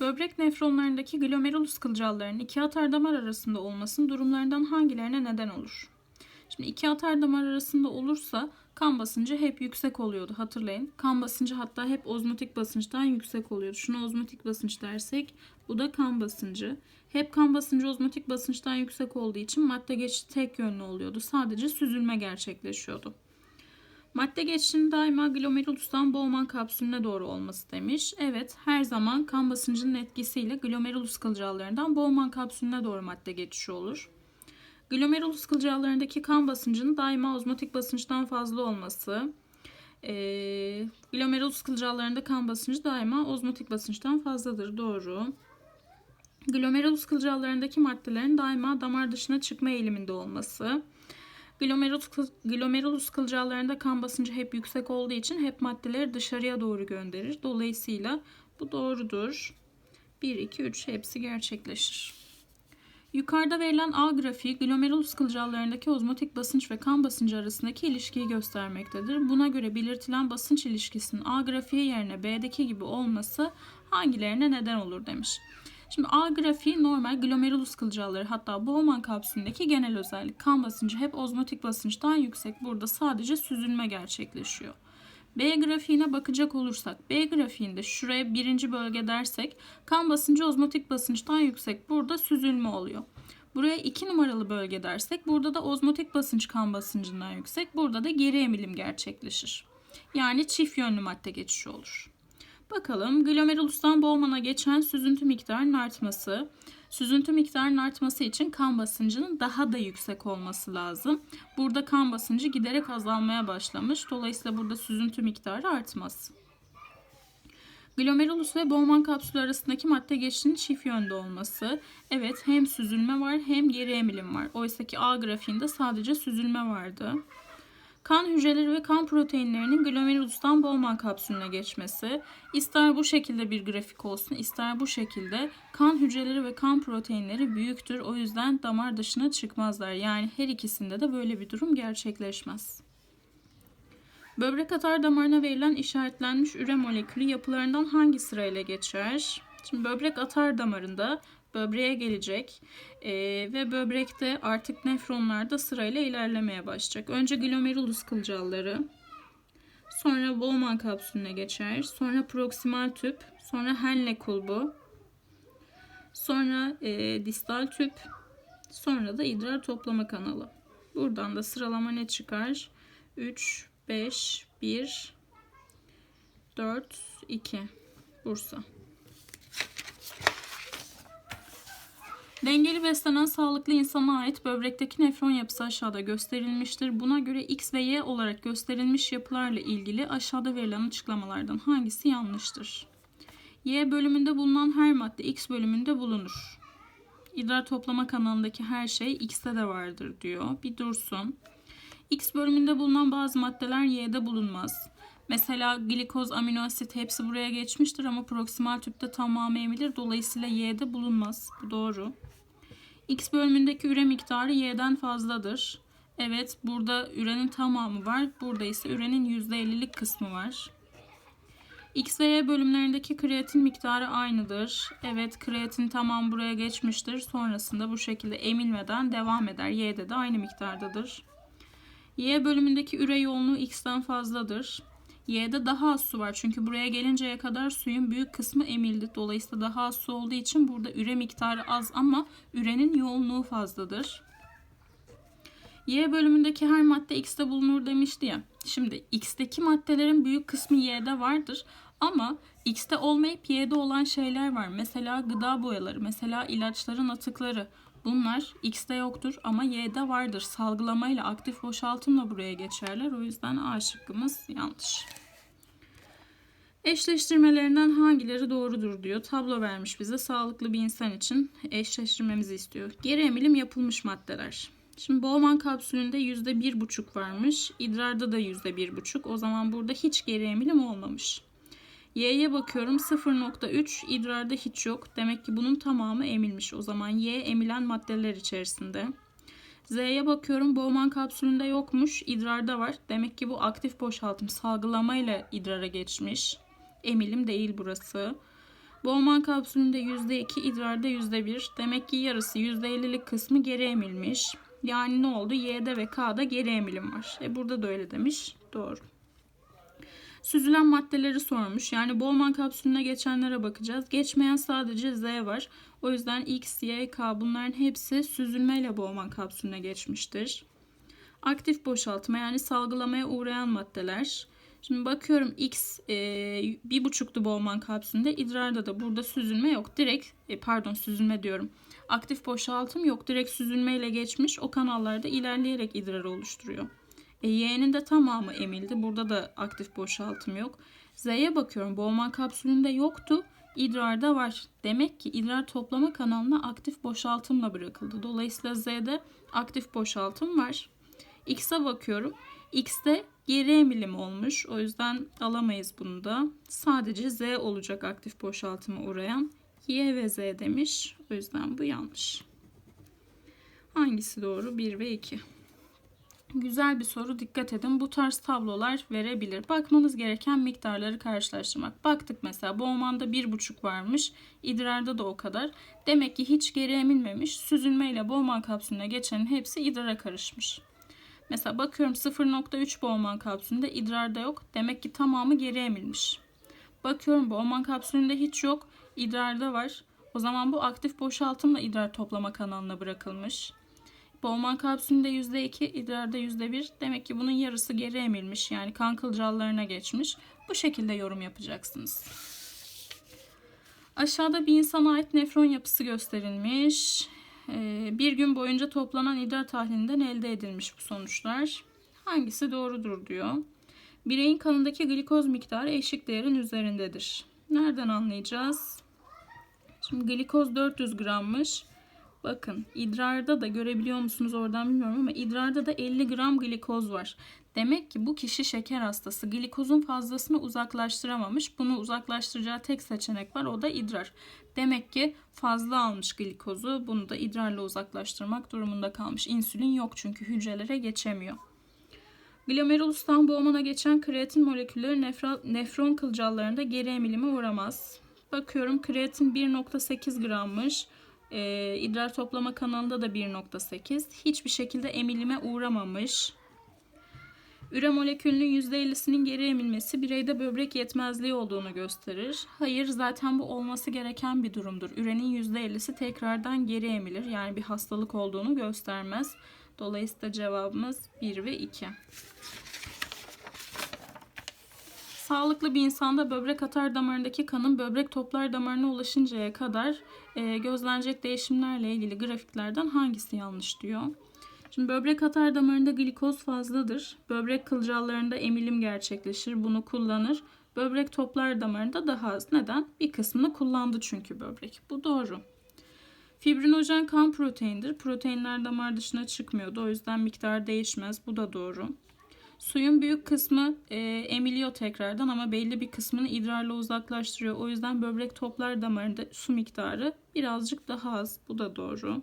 Böbrek nefronlarındaki glomerulus kılcallarının iki atar damar arasında olmasının durumlarından hangilerine neden olur? Şimdi iki atar damar arasında olursa kan basıncı hep yüksek oluyordu hatırlayın. Kan basıncı hatta hep ozmotik basınçtan yüksek oluyordu. Şuna ozmotik basınç dersek bu da kan basıncı. Hep kan basıncı ozmotik basınçtan yüksek olduğu için madde geçişi tek yönlü oluyordu. Sadece süzülme gerçekleşiyordu. Madde geçişinin daima glomerulustan Bowman kapsülüne doğru olması demiş. Evet her zaman kan basıncının etkisiyle glomerulus kılcallarından Bowman kapsülüne doğru madde geçişi olur. Glomerulus kılcallarındaki kan basıncının daima ozmotik basınçtan fazla olması. E, glomerulus kılcallarında kan basıncı daima ozmotik basınçtan fazladır. Doğru. Glomerulus kılcallarındaki maddelerin daima damar dışına çıkma eğiliminde olması. Glomerulus, glomerulus kılcallarında kan basıncı hep yüksek olduğu için hep maddeleri dışarıya doğru gönderir. Dolayısıyla bu doğrudur. 1, 2, 3 hepsi gerçekleşir. Yukarıda verilen A grafiği glomerulus kılcallarındaki ozmotik basınç ve kan basıncı arasındaki ilişkiyi göstermektedir. Buna göre belirtilen basınç ilişkisinin A grafiği yerine B'deki gibi olması hangilerine neden olur demiş. Şimdi A grafiği normal glomerulus kılcalları hatta Bowman kapsülündeki genel özellik. Kan basıncı hep ozmotik basınçtan yüksek. Burada sadece süzülme gerçekleşiyor. B grafiğine bakacak olursak B grafiğinde şuraya birinci bölge dersek kan basıncı ozmotik basınçtan yüksek. Burada süzülme oluyor. Buraya 2 numaralı bölge dersek burada da ozmotik basınç kan basıncından yüksek. Burada da geri emilim gerçekleşir. Yani çift yönlü madde geçişi olur. Bakalım glomerulustan Bowman'a geçen süzüntü miktarının artması. Süzüntü miktarının artması için kan basıncının daha da yüksek olması lazım. Burada kan basıncı giderek azalmaya başlamış. Dolayısıyla burada süzüntü miktarı artmaz. Glomerulus ve Bowman kapsülü arasındaki madde geçişinin çift yönde olması. Evet hem süzülme var hem geri emilim var. Oysa ki A grafiğinde sadece süzülme vardı. Kan hücreleri ve kan proteinlerinin glomerulustan Bowman kapsülüne geçmesi. İster bu şekilde bir grafik olsun, ister bu şekilde kan hücreleri ve kan proteinleri büyüktür. O yüzden damar dışına çıkmazlar. Yani her ikisinde de böyle bir durum gerçekleşmez. Böbrek atar damarına verilen işaretlenmiş üre molekülü yapılarından hangi sırayla geçer? Şimdi böbrek atar damarında böbreğe gelecek e, ve böbrekte artık nefronlar da sırayla ilerlemeye başlayacak. Önce glomerulus kılcalları, sonra Bowman kapsülüne geçer, sonra proksimal tüp, sonra Henle kulbu, sonra e, distal tüp, sonra da idrar toplama kanalı. Buradan da sıralama ne çıkar? 3, 5, 1, 4, 2. Bursa. Dengeli beslenen sağlıklı insana ait böbrekteki nefron yapısı aşağıda gösterilmiştir. Buna göre X ve Y olarak gösterilmiş yapılarla ilgili aşağıda verilen açıklamalardan hangisi yanlıştır? Y bölümünde bulunan her madde X bölümünde bulunur. İdrar toplama kanalındaki her şey X'te de vardır diyor. Bir dursun. X bölümünde bulunan bazı maddeler Y'de bulunmaz. Mesela glikoz, amino asit hepsi buraya geçmiştir ama proksimal tüpte tamamı emilir. Dolayısıyla Y'de bulunmaz. Bu doğru. X bölümündeki üre miktarı Y'den fazladır. Evet burada ürenin tamamı var. Burada ise ürenin %50'lik kısmı var. X ve Y bölümlerindeki kreatin miktarı aynıdır. Evet kreatin tamam buraya geçmiştir. Sonrasında bu şekilde emilmeden devam eder. Y'de de aynı miktardadır. Y bölümündeki üre yoğunluğu X'ten fazladır. Y'de daha az su var. Çünkü buraya gelinceye kadar suyun büyük kısmı emildi. Dolayısıyla daha az su olduğu için burada üre miktarı az ama ürenin yoğunluğu fazladır. Y bölümündeki her madde X'te bulunur demişti ya. Şimdi X'teki maddelerin büyük kısmı Y'de vardır. Ama X'te olmayıp Y'de olan şeyler var. Mesela gıda boyaları, mesela ilaçların atıkları. Bunlar X'te yoktur ama Y'de vardır. Salgılamayla aktif boşaltımla buraya geçerler. O yüzden A şıkkımız yanlış. Eşleştirmelerinden hangileri doğrudur diyor. Tablo vermiş bize. Sağlıklı bir insan için eşleştirmemizi istiyor. Geri emilim yapılmış maddeler. Şimdi Bowman kapsülünde %1,5 varmış. İdrarda da %1,5. O zaman burada hiç geri emilim olmamış. Y'ye bakıyorum 0.3 idrarda hiç yok. Demek ki bunun tamamı emilmiş. O zaman Y emilen maddeler içerisinde. Z'ye bakıyorum Bowman kapsülünde yokmuş. idrarda var. Demek ki bu aktif boşaltım salgılamayla idrara geçmiş. Emilim değil burası. Bowman kapsülünde %2, idrarda %1. Demek ki yarısı %50'lik kısmı geri emilmiş. Yani ne oldu? Y'de ve K'da geri emilim var. E burada da öyle demiş. Doğru. Süzülen maddeleri sormuş. Yani Bowman kapsülüne geçenlere bakacağız. Geçmeyen sadece Z var. O yüzden X, Y, K bunların hepsi süzülmeyle Bowman kapsülüne geçmiştir. Aktif boşaltma yani salgılamaya uğrayan maddeler. Şimdi bakıyorum X e, bir buçuktu Bowman kapsülünde. idrarda da burada süzülme yok. Direkt e, pardon süzülme diyorum. Aktif boşaltım yok. Direkt süzülmeyle geçmiş. O kanallarda ilerleyerek idrarı oluşturuyor. E, Y'nin de tamamı emildi. Burada da aktif boşaltım yok. Z'ye bakıyorum. Bowman kapsülünde yoktu. İdrarda var. Demek ki idrar toplama kanalına aktif boşaltımla bırakıldı. Dolayısıyla Z'de aktif boşaltım var. X'e bakıyorum. X'te geri emilim olmuş. O yüzden alamayız bunu da. Sadece Z olacak aktif boşaltıma uğrayan. Y ve Z demiş. O yüzden bu yanlış. Hangisi doğru? 1 ve 2. Güzel bir soru. Dikkat edin. Bu tarz tablolar verebilir. Bakmanız gereken miktarları karşılaştırmak. Baktık mesela Bowman'da 1,5 varmış. İdrarda da o kadar. Demek ki hiç geri emilmemiş. Süzülmeyle Bowman kapsülüne geçenin hepsi idrara karışmış. Mesela bakıyorum 0.3 Bowman kapsülünde idrarda yok. Demek ki tamamı geri emilmiş. Bakıyorum Bowman kapsülünde hiç yok. idrarda var. O zaman bu aktif boşaltımla idrar toplama kanalına bırakılmış. Bowman kapsülünde %2, idrarda %1. Demek ki bunun yarısı geri emilmiş. Yani kan kılcallarına geçmiş. Bu şekilde yorum yapacaksınız. Aşağıda bir insana ait nefron yapısı gösterilmiş. Ee, bir gün boyunca toplanan idrar tahlilinden elde edilmiş bu sonuçlar. Hangisi doğrudur diyor. Bireyin kanındaki glikoz miktarı eşik değerin üzerindedir. Nereden anlayacağız? Şimdi glikoz 400 grammış. Bakın idrarda da görebiliyor musunuz oradan bilmiyorum ama idrarda da 50 gram glikoz var. Demek ki bu kişi şeker hastası. Glikozun fazlasını uzaklaştıramamış. Bunu uzaklaştıracağı tek seçenek var o da idrar. Demek ki fazla almış glikozu. Bunu da idrarla uzaklaştırmak durumunda kalmış. İnsülin yok çünkü hücrelere geçemiyor. Glomerulustan boğumana geçen kreatin molekülleri nefron kılcallarında geri emilime uğramaz. Bakıyorum kreatin 1.8 grammış. E, idrar toplama kanalında da 1.8. Hiçbir şekilde emilime uğramamış. Üre molekülünün %50'sinin geri emilmesi bireyde böbrek yetmezliği olduğunu gösterir. Hayır zaten bu olması gereken bir durumdur. Ürenin %50'si tekrardan geri emilir. Yani bir hastalık olduğunu göstermez. Dolayısıyla cevabımız 1 ve 2. Sağlıklı bir insanda böbrek atar damarındaki kanın böbrek toplar damarına ulaşıncaya kadar e, gözlenecek değişimlerle ilgili grafiklerden hangisi yanlış diyor. Şimdi böbrek atar damarında glikoz fazladır. Böbrek kılcallarında emilim gerçekleşir. Bunu kullanır. Böbrek toplar damarında daha az. Neden? Bir kısmını kullandı çünkü böbrek. Bu doğru. Fibrinojen kan proteindir. Proteinler damar dışına çıkmıyordu. O yüzden miktar değişmez. Bu da doğru. Suyun büyük kısmı e, emiliyor tekrardan ama belli bir kısmını idrarla uzaklaştırıyor. O yüzden böbrek toplar damarında su miktarı birazcık daha az. Bu da doğru.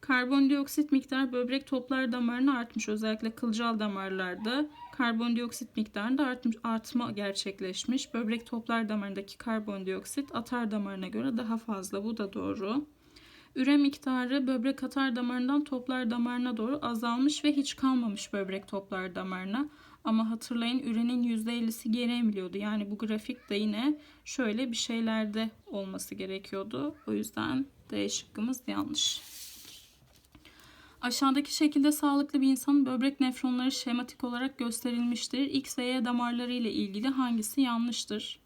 Karbondioksit miktarı böbrek toplar damarına artmış. Özellikle kılcal damarlarda karbondioksit miktarında artmış, artma gerçekleşmiş. Böbrek toplar damarındaki karbondioksit atar damarına göre daha fazla. Bu da doğru. Üre miktarı böbrek atar damarından toplar damarına doğru azalmış ve hiç kalmamış böbrek toplar damarına. Ama hatırlayın ürenin %50'si geri emiliyordu. Yani bu grafik de yine şöyle bir şeylerde olması gerekiyordu. O yüzden D şıkkımız yanlış. Aşağıdaki şekilde sağlıklı bir insanın böbrek nefronları şematik olarak gösterilmiştir. X ve Y damarları ile ilgili hangisi yanlıştır?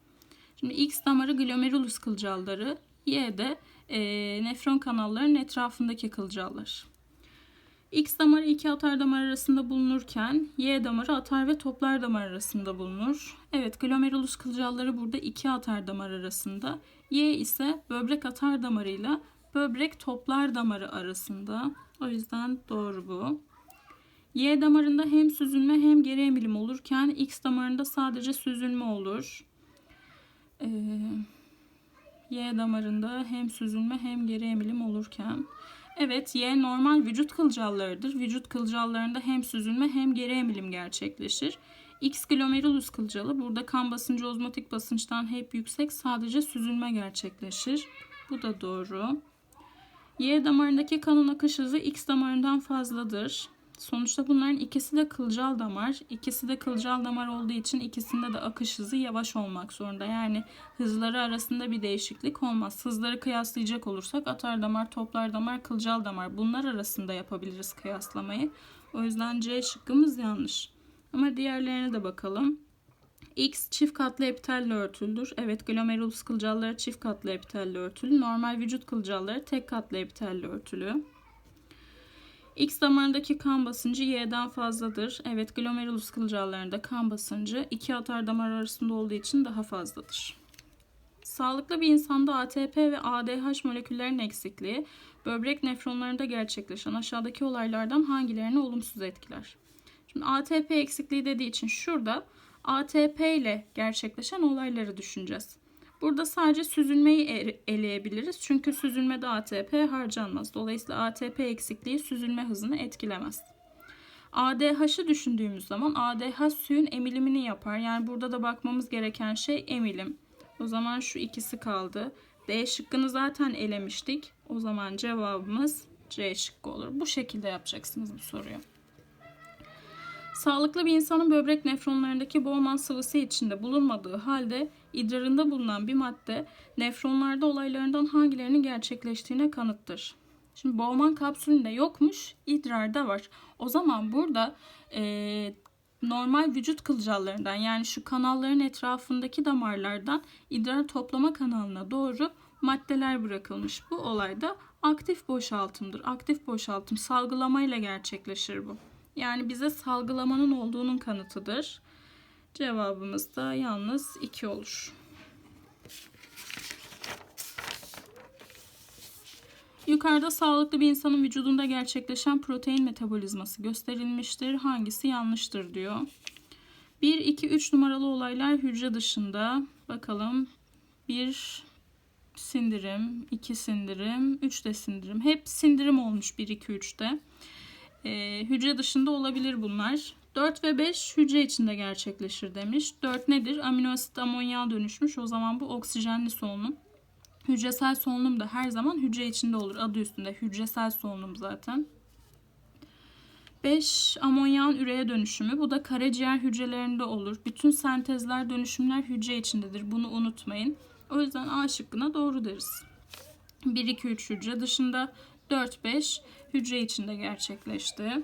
Şimdi X damarı glomerulus kılcalları, Y de e, nefron kanallarının etrafındaki kılcallar. X damarı iki atar damar arasında bulunurken Y damarı atar ve toplar damar arasında bulunur. Evet glomerulus kılcalları burada iki atar damar arasında. Y ise böbrek atar damarıyla böbrek toplar damarı arasında. O yüzden doğru bu. Y damarında hem süzülme hem geri emilim olurken X damarında sadece süzülme olur. Ee, Y damarında hem süzülme hem geri emilim olurken Evet Y normal vücut kılcallarıdır. Vücut kılcallarında hem süzülme hem geri emilim gerçekleşir. X glomerulus kılcalı. Burada kan basıncı ozmotik basınçtan hep yüksek. Sadece süzülme gerçekleşir. Bu da doğru. Y damarındaki kanın akış hızı X damarından fazladır. Sonuçta bunların ikisi de kılcal damar. İkisi de kılcal damar olduğu için ikisinde de akış hızı yavaş olmak zorunda. Yani hızları arasında bir değişiklik olmaz. Hızları kıyaslayacak olursak atar damar, toplar damar, kılcal damar bunlar arasında yapabiliriz kıyaslamayı. O yüzden C şıkkımız yanlış. Ama diğerlerine de bakalım. X çift katlı epitelle örtülüdür. Evet glomerulus kılcalları çift katlı epitelle örtülü. Normal vücut kılcalları tek katlı epitelle örtülü. X damarındaki kan basıncı Y'den fazladır. Evet glomerulus kılcallarında kan basıncı iki atar damar arasında olduğu için daha fazladır. Sağlıklı bir insanda ATP ve ADH moleküllerinin eksikliği böbrek nefronlarında gerçekleşen aşağıdaki olaylardan hangilerini olumsuz etkiler? Şimdi ATP eksikliği dediği için şurada ATP ile gerçekleşen olayları düşüneceğiz. Burada sadece süzülmeyi eleyebiliriz. Çünkü süzülmede ATP harcanmaz. Dolayısıyla ATP eksikliği süzülme hızını etkilemez. ADH'ı düşündüğümüz zaman ADH suyun emilimini yapar. Yani burada da bakmamız gereken şey emilim. O zaman şu ikisi kaldı. D şıkkını zaten elemiştik. O zaman cevabımız C şıkkı olur. Bu şekilde yapacaksınız bu soruyu. Sağlıklı bir insanın böbrek nefronlarındaki Bowman sıvısı içinde bulunmadığı halde idrarında bulunan bir madde nefronlarda olaylarından hangilerinin gerçekleştiğine kanıttır. Şimdi Bowman kapsülünde yokmuş, idrarda var. O zaman burada e, normal vücut kılcallarından yani şu kanalların etrafındaki damarlardan idrar toplama kanalına doğru maddeler bırakılmış. Bu olayda aktif boşaltımdır. Aktif boşaltım salgılamayla gerçekleşir bu. Yani bize salgılamanın olduğunun kanıtıdır. Cevabımız da yalnız 2 olur. Yukarıda sağlıklı bir insanın vücudunda gerçekleşen protein metabolizması gösterilmiştir. Hangisi yanlıştır diyor. 1, 2, 3 numaralı olaylar hücre dışında. Bakalım. 1 sindirim, 2 sindirim, 3 de sindirim. Hep sindirim olmuş 1, 2, 3'te. Ee, hücre dışında olabilir bunlar. 4 ve 5 hücre içinde gerçekleşir demiş. 4 nedir? Amino asit amonyağa dönüşmüş. O zaman bu oksijenli solunum. Hücresel solunum da her zaman hücre içinde olur. Adı üstünde hücresel solunum zaten. 5 amonyağın üreye dönüşümü. Bu da karaciğer hücrelerinde olur. Bütün sentezler, dönüşümler hücre içindedir. Bunu unutmayın. O yüzden A şıkkına doğru deriz. 1, 2, 3 hücre dışında 4, 5 hücre içinde gerçekleşti.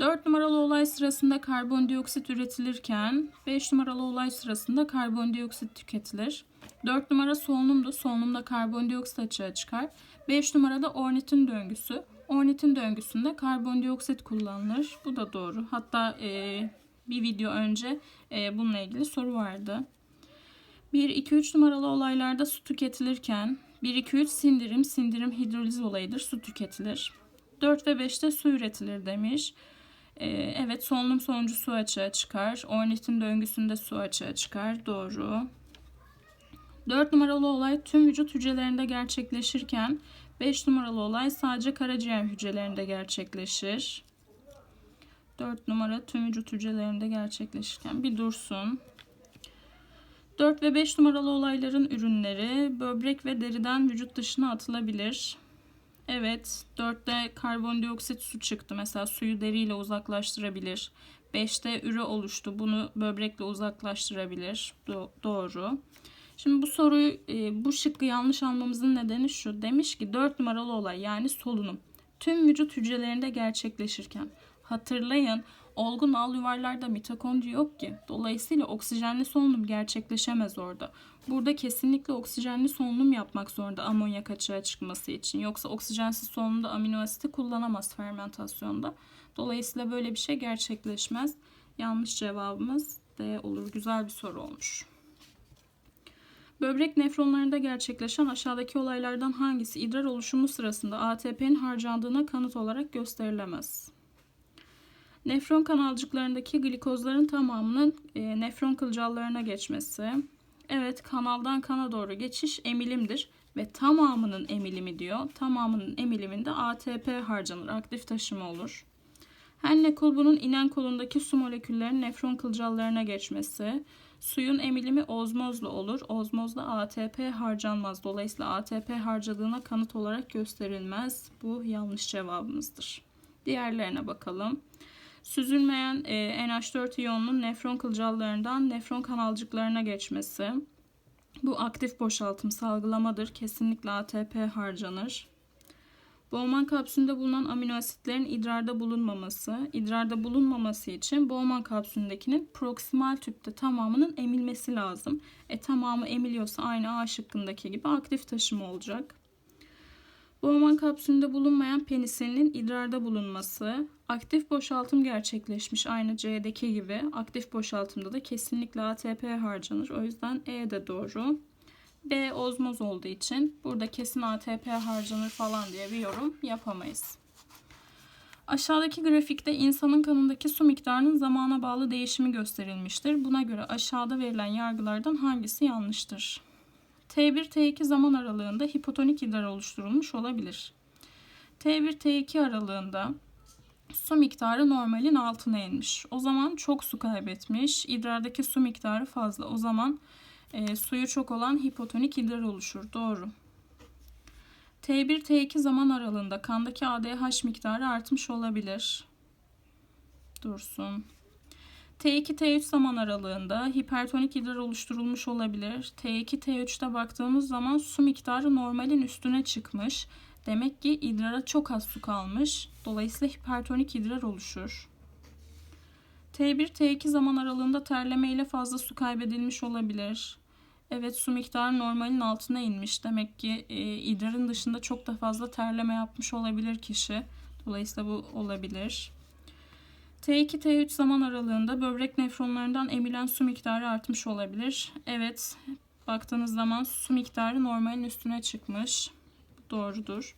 4 numaralı olay sırasında karbondioksit üretilirken 5 numaralı olay sırasında karbondioksit tüketilir. 4 numara solunumdu. Solunumda karbondioksit açığa çıkar. 5 numarada ornitin döngüsü. Ornitin döngüsünde karbondioksit kullanılır. Bu da doğru. Hatta e, bir video önce e, bununla ilgili soru vardı. 1, 2, 3 numaralı olaylarda su tüketilirken 1, 2, 3 sindirim, sindirim hidroliz olayıdır. Su tüketilir. 4 ve 5'te su üretilir demiş. Ee, evet solunum sonucu su açığa çıkar. Ornitin döngüsünde su açığa çıkar. Doğru. 4 numaralı olay tüm vücut hücrelerinde gerçekleşirken 5 numaralı olay sadece karaciğer hücrelerinde gerçekleşir. 4 numara tüm vücut hücrelerinde gerçekleşirken bir dursun. 4 ve 5 numaralı olayların ürünleri böbrek ve deriden vücut dışına atılabilir. Evet, 4'te karbondioksit su çıktı. Mesela suyu deriyle uzaklaştırabilir. 5'te üre oluştu. Bunu böbrekle uzaklaştırabilir. Do- doğru. Şimdi bu soruyu, e, bu şıkkı yanlış almamızın nedeni şu. Demiş ki 4 numaralı olay yani solunum. Tüm vücut hücrelerinde gerçekleşirken. Hatırlayın olgun al yuvarlarda mitokondri yok ki. Dolayısıyla oksijenli solunum gerçekleşemez orada. Burada kesinlikle oksijenli solunum yapmak zorunda amonyak açığa çıkması için. Yoksa oksijensiz solunumda amino asiti kullanamaz fermentasyonda. Dolayısıyla böyle bir şey gerçekleşmez. Yanlış cevabımız D olur. Güzel bir soru olmuş. Böbrek nefronlarında gerçekleşen aşağıdaki olaylardan hangisi idrar oluşumu sırasında ATP'nin harcandığına kanıt olarak gösterilemez? Nefron kanalcıklarındaki glikozların tamamının e, nefron kılcallarına geçmesi. Evet kanaldan kana doğru geçiş emilimdir ve tamamının emilimi diyor. Tamamının emiliminde ATP harcanır. Aktif taşıma olur. Henle kulbunun inen kolundaki su moleküllerinin nefron kılcallarına geçmesi. Suyun emilimi ozmozla olur. Ozmozla ATP harcanmaz. Dolayısıyla ATP harcadığına kanıt olarak gösterilmez. Bu yanlış cevabımızdır. Diğerlerine bakalım. Süzülmeyen e, NH4 iyonunun nefron kılcallarından nefron kanalcıklarına geçmesi. Bu aktif boşaltım salgılamadır. Kesinlikle ATP harcanır. Bowman kapsülünde bulunan amino asitlerin idrarda bulunmaması, idrarda bulunmaması için Bowman kapsülündekinin proksimal tüpte tamamının emilmesi lazım. E tamamı emiliyorsa aynı A şıkkındaki gibi aktif taşıma olacak. Bowman kapsülünde bulunmayan penisilinin idrarda bulunması, aktif boşaltım gerçekleşmiş aynı C'deki gibi. Aktif boşaltımda da kesinlikle ATP harcanır. O yüzden E de doğru. B ozmoz olduğu için burada kesin ATP harcanır falan diye bir yorum yapamayız. Aşağıdaki grafikte insanın kanındaki su miktarının zamana bağlı değişimi gösterilmiştir. Buna göre aşağıda verilen yargılardan hangisi yanlıştır? T1-T2 zaman aralığında hipotonik idrar oluşturulmuş olabilir. T1-T2 aralığında su miktarı normalin altına inmiş. O zaman çok su kaybetmiş. İdrardaki su miktarı fazla. O zaman e, suyu çok olan hipotonik idrar oluşur. Doğru. T1 T2 zaman aralığında kandaki ADH miktarı artmış olabilir. Dursun. T2 T3 zaman aralığında hipertonik idrar oluşturulmuş olabilir. T2 T3'te baktığımız zaman su miktarı normalin üstüne çıkmış. Demek ki idrara çok az su kalmış. Dolayısıyla hipertonik idrar oluşur. T1 T2 zaman aralığında terleme ile fazla su kaybedilmiş olabilir. Evet su miktarı normalin altına inmiş. Demek ki e, idrarın dışında çok da fazla terleme yapmış olabilir kişi. Dolayısıyla bu olabilir. T2 T3 zaman aralığında böbrek nefronlarından emilen su miktarı artmış olabilir. Evet baktığınız zaman su miktarı normalin üstüne çıkmış. Doğrudur.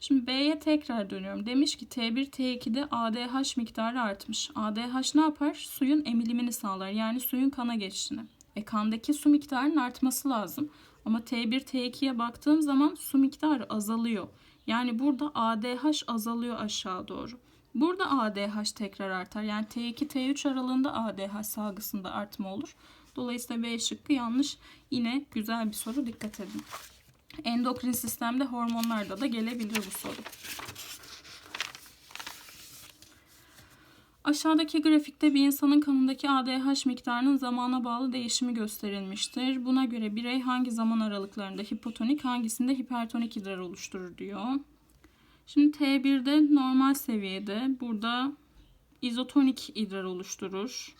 Şimdi B'ye tekrar dönüyorum. Demiş ki T1 T2'de ADH miktarı artmış. ADH ne yapar? Suyun emilimini sağlar. Yani suyun kana geçişini. E kandaki su miktarının artması lazım. Ama T1 T2'ye baktığım zaman su miktarı azalıyor. Yani burada ADH azalıyor aşağı doğru. Burada ADH tekrar artar. Yani T2 T3 aralığında ADH salgısında artma olur. Dolayısıyla B şıkkı yanlış. Yine güzel bir soru dikkat edin. Endokrin sistemde hormonlarda da gelebilir bu soru. Aşağıdaki grafikte bir insanın kanındaki ADH miktarının zamana bağlı değişimi gösterilmiştir. Buna göre birey hangi zaman aralıklarında hipotonik, hangisinde hipertonik idrar oluşturur diyor. Şimdi T1'de normal seviyede burada izotonik idrar oluşturur.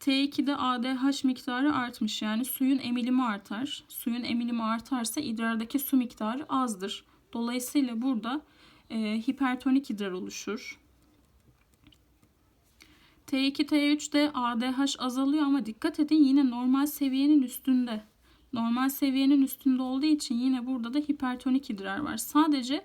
T2'de ADH miktarı artmış yani suyun emilimi artar. Suyun emilimi artarsa idrardaki su miktarı azdır. Dolayısıyla burada e, hipertonik idrar oluşur. T2, T3'te ADH azalıyor ama dikkat edin yine normal seviyenin üstünde. Normal seviyenin üstünde olduğu için yine burada da hipertonik idrar var. Sadece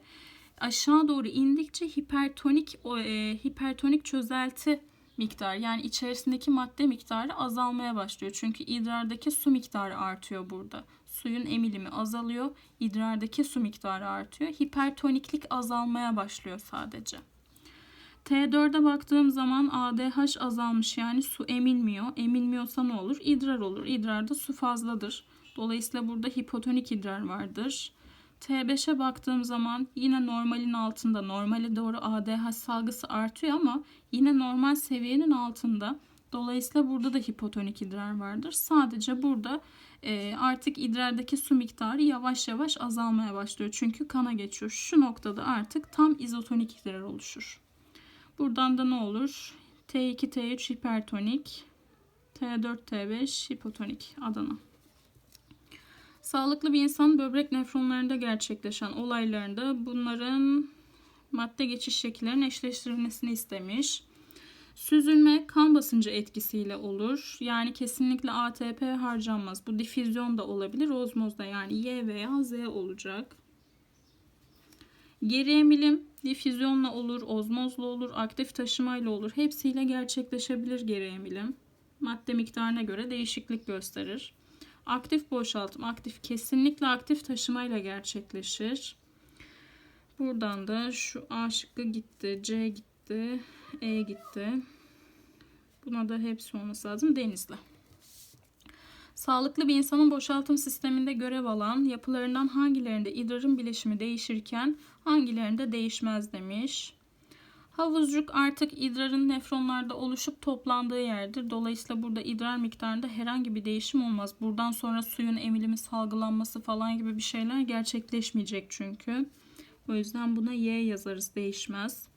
aşağı doğru indikçe hipertonik e, hipertonik çözelti miktarı yani içerisindeki madde miktarı azalmaya başlıyor. Çünkü idrardaki su miktarı artıyor burada. Suyun emilimi azalıyor, idrardaki su miktarı artıyor. Hipertoniklik azalmaya başlıyor sadece. T4'e baktığım zaman ADH azalmış yani su emilmiyor. Emilmiyorsa ne olur? İdrar olur. İdrarda su fazladır. Dolayısıyla burada hipotonik idrar vardır. T5'e baktığım zaman yine normalin altında normale doğru ADH salgısı artıyor ama yine normal seviyenin altında. Dolayısıyla burada da hipotonik idrar vardır. Sadece burada e, artık idrardaki su miktarı yavaş yavaş azalmaya başlıyor. Çünkü kana geçiyor. Şu noktada artık tam izotonik idrar oluşur. Buradan da ne olur? T2, T3 hipertonik, T4, T5 hipotonik Adana. Sağlıklı bir insan böbrek nefronlarında gerçekleşen olaylarında bunların madde geçiş şekillerinin eşleştirilmesini istemiş. Süzülme kan basıncı etkisiyle olur. Yani kesinlikle ATP harcanmaz. Bu difüzyon da olabilir. Ozmozda yani Y veya Z olacak. Geri emilim difüzyonla olur, ozmozla olur, aktif taşımayla olur. Hepsiyle gerçekleşebilir geri emilim. Madde miktarına göre değişiklik gösterir. Aktif boşaltım, aktif kesinlikle aktif taşımayla gerçekleşir. Buradan da şu A şıkkı gitti, C gitti. E gitti. Buna da hepsi olması lazım. Denizli. Sağlıklı bir insanın boşaltım sisteminde görev alan yapılarından hangilerinde idrarın bileşimi değişirken hangilerinde değişmez demiş. Havuzcuk artık idrarın nefronlarda oluşup toplandığı yerdir. Dolayısıyla burada idrar miktarında herhangi bir değişim olmaz. Buradan sonra suyun emilimi, salgılanması falan gibi bir şeyler gerçekleşmeyecek çünkü. O yüzden buna Y yazarız değişmez.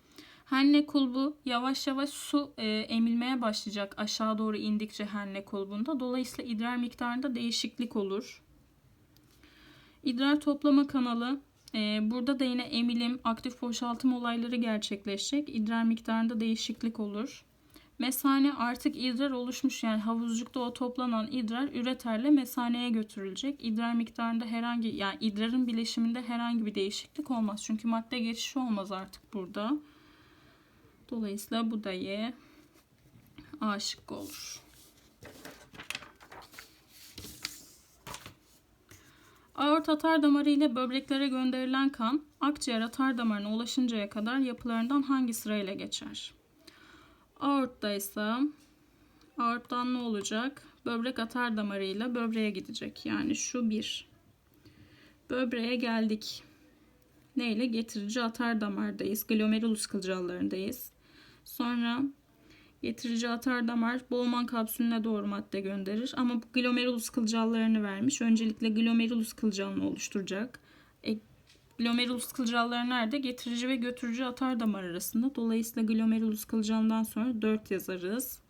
Henne kulbu yavaş yavaş su e, emilmeye başlayacak aşağı doğru indikçe henne kulbunda. Dolayısıyla idrar miktarında değişiklik olur. İdrar toplama kanalı burada da yine emilim, aktif boşaltım olayları gerçekleşecek. İdrar miktarında değişiklik olur. Mesane artık idrar oluşmuş yani havuzcukta o toplanan idrar üreterle mesaneye götürülecek. İdrar miktarında herhangi yani idrarın bileşiminde herhangi bir değişiklik olmaz. Çünkü madde geçişi olmaz artık burada. Dolayısıyla bu da Y A şıkkı olur. Aort atar damarı ile böbreklere gönderilen kan akciğer atar damarına ulaşıncaya kadar yapılarından hangi sırayla geçer? Aortta ise aorttan ne olacak? Böbrek atar damarıyla böbreğe gidecek. Yani şu bir. Böbreğe geldik. Neyle? Getirici atar damardayız. Glomerulus kılcallarındayız. Sonra getirici atar damar Bowman kapsülüne doğru madde gönderir. Ama glomerulus kılcallarını vermiş. Öncelikle glomerulus kılcalını oluşturacak. E, glomerulus kılcalları nerede? Getirici ve götürücü atar damar arasında. Dolayısıyla glomerulus kılcalından sonra 4 yazarız.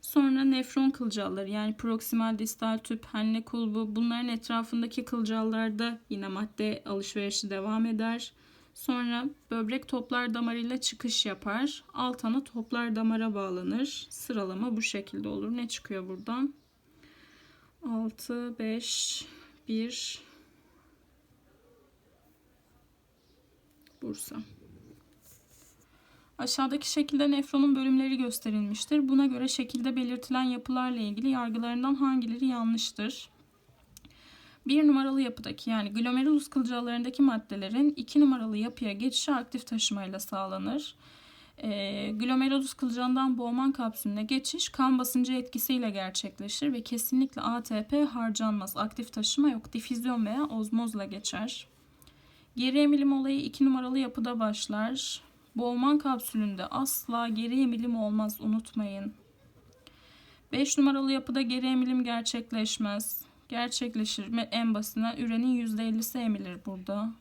Sonra nefron kılcalları yani proksimal distal tüp, henne kulbu bunların etrafındaki kılcallarda yine madde alışverişi devam eder. Sonra böbrek toplar damarıyla çıkış yapar. Alt ana toplar damara bağlanır. Sıralama bu şekilde olur. Ne çıkıyor buradan? 6, 5, 1, Bursa. Aşağıdaki şekilde nefronun bölümleri gösterilmiştir. Buna göre şekilde belirtilen yapılarla ilgili yargılarından hangileri yanlıştır? Bir numaralı yapıdaki yani glomerulus kılcallarındaki maddelerin iki numaralı yapıya geçişi aktif taşımayla sağlanır. E, glomerulus kılcalından Bowman kapsülüne geçiş kan basıncı etkisiyle gerçekleşir ve kesinlikle ATP harcanmaz. Aktif taşıma yok. Difüzyon veya ozmozla geçer. Geri emilim olayı iki numaralı yapıda başlar. Bowman kapsülünde asla geri emilim olmaz unutmayın. 5 numaralı yapıda geri emilim gerçekleşmez. Gerçekleşir. En basitinden ürenin %50'si emilir burada.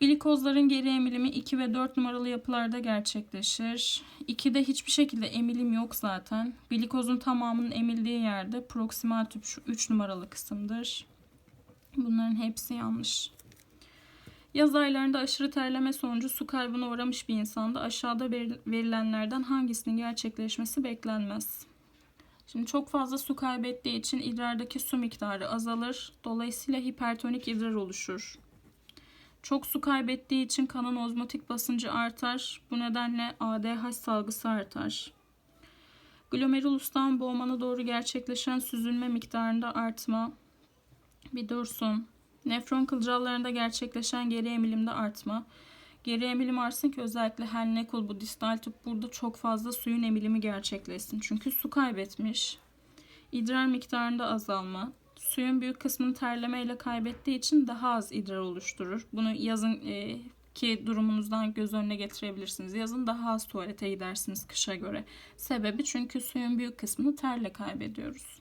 Glikozların geri emilimi 2 ve 4 numaralı yapılarda gerçekleşir. 2'de hiçbir şekilde emilim yok zaten. Glikozun tamamının emildiği yerde proksimal tüp şu 3 numaralı kısımdır. Bunların hepsi yanlış. Yaz aylarında aşırı terleme sonucu su kaybına uğramış bir insanda aşağıda verilenlerden hangisinin gerçekleşmesi beklenmez. Şimdi çok fazla su kaybettiği için idrardaki su miktarı azalır. Dolayısıyla hipertonik idrar oluşur. Çok su kaybettiği için kanın ozmotik basıncı artar. Bu nedenle ADH salgısı artar. Glomerulustan boğmana doğru gerçekleşen süzülme miktarında artma. Bir dursun. Nefron kılcallarında gerçekleşen geri emilimde artma. Geri emilim artsın ki özellikle henne kulbu distal tüp burada çok fazla suyun emilimi gerçekleşsin. Çünkü su kaybetmiş. İdrar miktarında azalma. Suyun büyük kısmını terlemeyle kaybettiği için daha az idrar oluşturur. Bunu yazın e, ki durumunuzdan göz önüne getirebilirsiniz. Yazın daha az tuvalete gidersiniz kışa göre. Sebebi çünkü suyun büyük kısmını terle kaybediyoruz.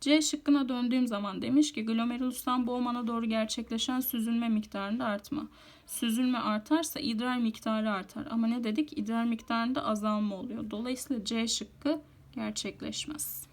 C şıkkına döndüğüm zaman demiş ki glomerulustan boğmana doğru gerçekleşen süzülme miktarında artma. Süzülme artarsa idrar miktarı artar. Ama ne dedik? İdrar miktarında azalma oluyor. Dolayısıyla C şıkkı gerçekleşmez.